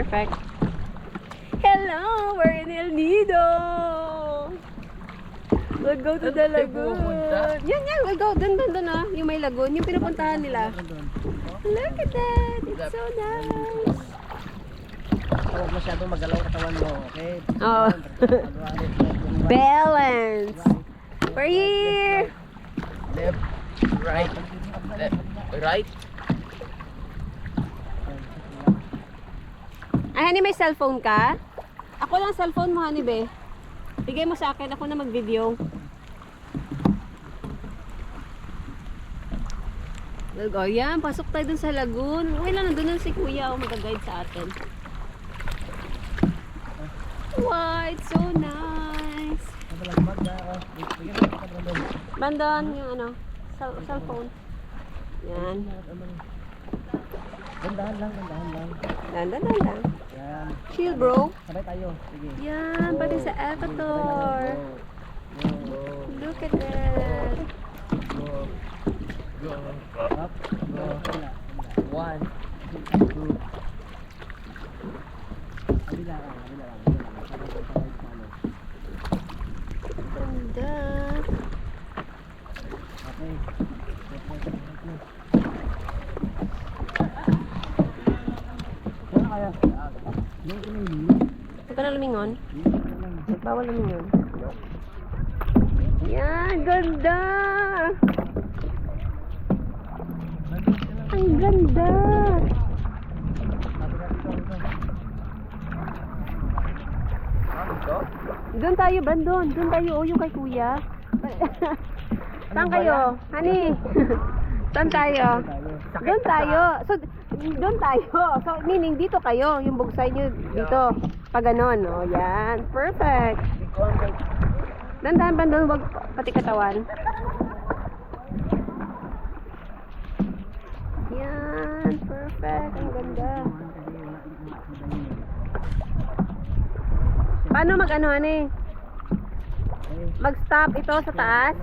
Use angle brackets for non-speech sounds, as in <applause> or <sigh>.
Perfect. Hello! We're in El Nido! We'll go to the lagoon. Yan, yan. We'll go. Dun, dun, dun, ah. Yung may lagoon. Yung pinupuntahan nila. Look at that. It's so nice. Huwag masyadong magalaw katawan mo, okay? Oh. <laughs> Balance. We're here. Left, right, left, right. Ay, honey, may cellphone ka? Ako lang cellphone mo, honey, be. Bigay mo sa akin. Ako na mag-video. Go. Yan, pasok tayo dun sa lagoon. Okay lang, nandun na si kuya. O, mag-guide sa atin. Wow, it's so nice. Bandon, yung ano, cell cellphone. Yan. Gandahan lang, gandahan lang. Dan, dan, dan, dan. Yan. Chill, bro. Sabay tayo. Sige. Yan, pati sa. Go. Look at that. Go. Go. Up. Go. One. Two. Kabila lang, kabila lang. lang. Ganda. Okay. Yan kaya. Yan ko na yun. Huwag ka na lumingon. Bawal lumingon. Yan, ganda. Ang ganda. Doon tayo, Brandon. Doon tayo, oh, yung kay kuya. <laughs> Saan kayo? Honey. <laughs> Saan tayo? Doon tayo. So, doon tayo. So, meaning dito kayo. Yung bugsay nyo dito. Pag ganon. O, yan. Perfect. Dandahan ba doon? Wag pati katawan. Yan. Perfect. Ang ganda. Paano mag ano, ano eh? Mag-stop ito sa taas?